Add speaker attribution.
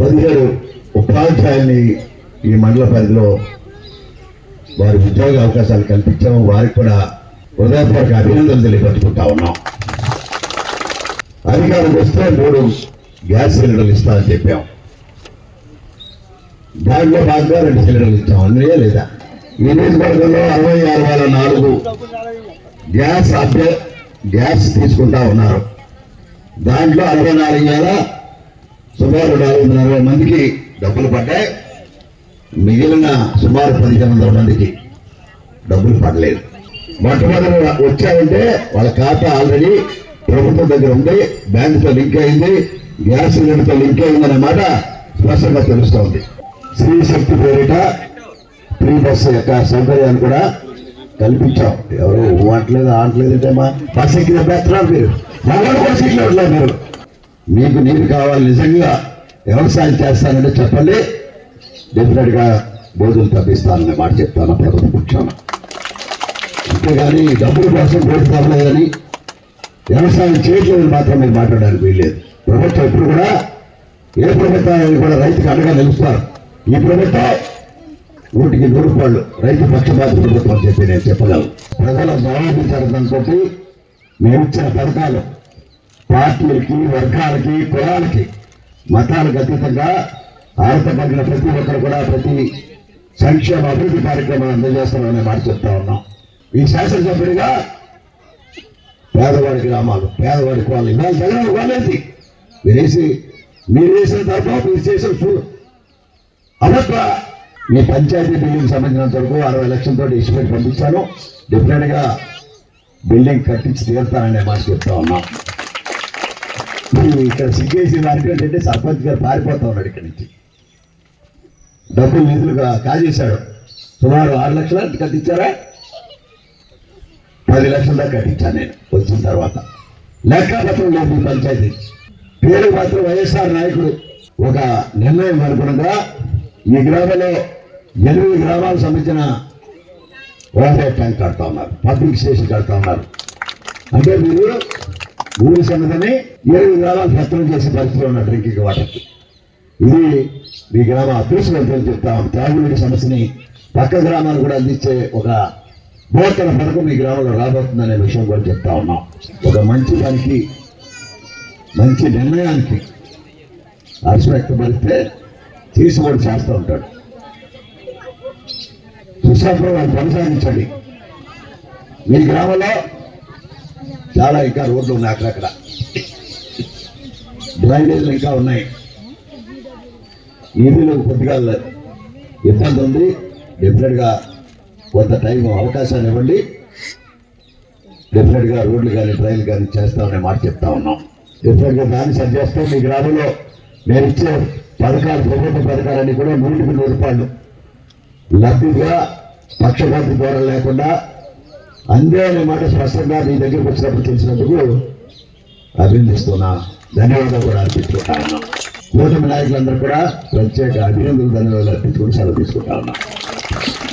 Speaker 1: పదిహేడు ఉపాధ్యాయుల్ని ఈ మండల పరిధిలో వారి ఉద్యోగ అవకాశాలు కల్పించాము. వారికి కూడా హృదయపూర్వక అభినందనలు తెలియపరుచుకుంటా ఉన్నాం. అధికారం వస్తే మూడు గ్యాస్ సిలిండర్లు ఇస్తామని చెప్పాం. దాంట్లో భాగంగా రెండు సిలిండర్లు ఇచ్చాం. అందుకే లేదా? ఈ నియోజకవర్గంలో అరవై ఆరు వేల నాలుగు గ్యాస్ అభ్య గ్యాస్ తీసుకుంటా ఉన్నారు. దాంట్లో అరవై నాలుగు వేల సుమారు నాలుగు వందల అరవై మందికి డబ్బులు పడ్డాయి. మిగిలిన సుమారు పదిహేను వందల మందికి డబ్బులు పడలేదు. మొట్టమొదటి వచ్చాయంటే వాళ్ళ ఖాతా ఆల్రెడీ ప్రభుత్వం దగ్గర ఉంది బ్యాంకుతో లింక్ అయింది గ్యాస్ సిలిండర్తో లింక్ అయిందనే మాట స్పష్టంగా తెలుస్తోంది. స్త్రీ శక్తి పేరిట ఫ్రీ బస్సు యొక్క సౌకర్యాన్ని కూడా కల్పించాం. ఎవరు అంటలేదు ఆంటలేదు మా బస్సు ఎక్కిన పెత్తనారు మీరు. కూడా సీట్లు ఇవ్వట్లేదు మీరు. మీకు నీరు కావాలి నిజంగా వ్యవసాయం చేస్తానంటే చెప్పండి. డెఫినెట్గా భోజనం బోధులు తప్పిస్తాననే మాట చెప్తాను ప్రభుత్వ పక్షాన అంతేగాని డబ్బుల కోసం ఓటు లేదని వ్యవసాయం చేయట్లేదు మాత్రం మీరు మాట్లాడడానికి వీల్లేదు. ప్రభుత్వం ఎప్పుడు కూడా ఏ ప్రభుత్వాన్ని కూడా రైతుకు అండగా నిలుస్తారు. ఈ ప్రభుత్వం నూటికి నూరు రైతు పక్షపాత ప్రభుత్వం చెప్పి నేను చెప్పగలను. ప్రజల జవాబుదారితనంతో మేము ఇచ్చిన పథకాలు పార్టీలకి వర్గాలకి కులాలకి మతాలకు అతీతంగా ఆరత ప్రతి ఒక్కరు కూడా ప్రతి సంక్షేమ అభివృద్ధి కార్యక్రమాలు అందజేస్తామనే మాట చెప్తా ఉన్నాం. ఈ శాసనసభ్యుడిగా పేదవాడి గ్రామాలు పేదవాడి వాళ్ళు ఇవాళ జగన్ వాళ్ళేది మీరు వేసి మీరు వేసిన తరఫు మీరు చేసిన చూ అబద్ధ. మీ పంచాయతీ బిల్డింగ్ సంబంధించినంత వరకు అరవై లక్షలతో ఇసుపెట్టి పంపించాను. డిఫరెంట్గా బిల్డింగ్ కట్టించి తీరుతాననే మాట చెప్తా ఉన్నాం. ఇక్కడ సిగ్గేసి వారికి సర్పంచ్ గారు పారిపోతా ఉన్నాడు ఇక్కడి నుంచి. డబ్బులు నిధులు కాజేశాడు. సుమారు ఆరు లక్షల కట్టించారా పది లక్షల దాకా కట్టించాను నేను వచ్చిన తర్వాత. లెక్కపత్రం లేదు పంచాయతీ. పేరు మాత్రం వైఎస్ఆర్ నాయకుడు. ఒక నిర్ణయం అనుగుణంగా ఈ గ్రామంలో ఎనిమిది గ్రామాలకు సంబంధించిన వాటర్ ట్యాంక్ కడతా ఉన్నారు. పబ్లిక్ స్టేషన్ కడతా ఉన్నారు. అంటే మీరు ఊరి సన్నదని ఏడు గ్రామాలు పెత్తనం చేసే పరిస్థితిలో ఉన్న డ్రింకింగ్ వాటర్కి? ఇది మీ గ్రామ అదృష్టవంతులు చెప్తాం. త్రాగునీటి సమస్యని పక్క గ్రామాలు కూడా అందించే ఒక నూతన పథకం మీ గ్రామంలో రాబోతుందనే విషయం కూడా చెప్తా ఉన్నాం. ఒక మంచి పనికి మంచి నిర్ణయానికి హర్ష వ్యక్తపరిస్తే తీసుకొని చేస్తూ ఉంటాడు. వాళ్ళు కొనసాగించండి. మీ గ్రామంలో చాలా ఇంకా రోడ్లు ఉన్నాయి అక్కడక్కడ. డ్రైనేజీలు ఇంకా ఉన్నాయి. నిధులు కొద్దిగా ఇబ్బంది ఉంది. డెఫినెట్గా కొంత టైం అవకాశాన్ని ఇవ్వండి. డెఫినెట్గా రోడ్లు కానీ ట్రైన్లు కానీ చేస్తామనే మాట చెప్తా ఉన్నాం. డెఫినెట్గా దాన్ని సరిచేస్తే మీ గ్రామంలో నేను ఇచ్చే పథకాలు ప్రభుత్వ పథకాలన్నీ కూడా నూటికి నూరు రూపాయలు. లబ్ధిగా పక్షపాతి ద్వారా లేకుండా అందే అనే మాట స్పష్టంగా మీ దగ్గరికి వచ్చినప్పుడు తెలిసినందుకు అభినందిస్తున్నా. ధన్యవాదాలు కూడా అర్పించుకుంటా ఉన్నాం. కూటమి నాయకులందరూ కూడా ప్రత్యేక అభినందనలు ధన్యవాదాలు అర్పించుకుని సెలవు తీసుకుంటా ఉన్నాం.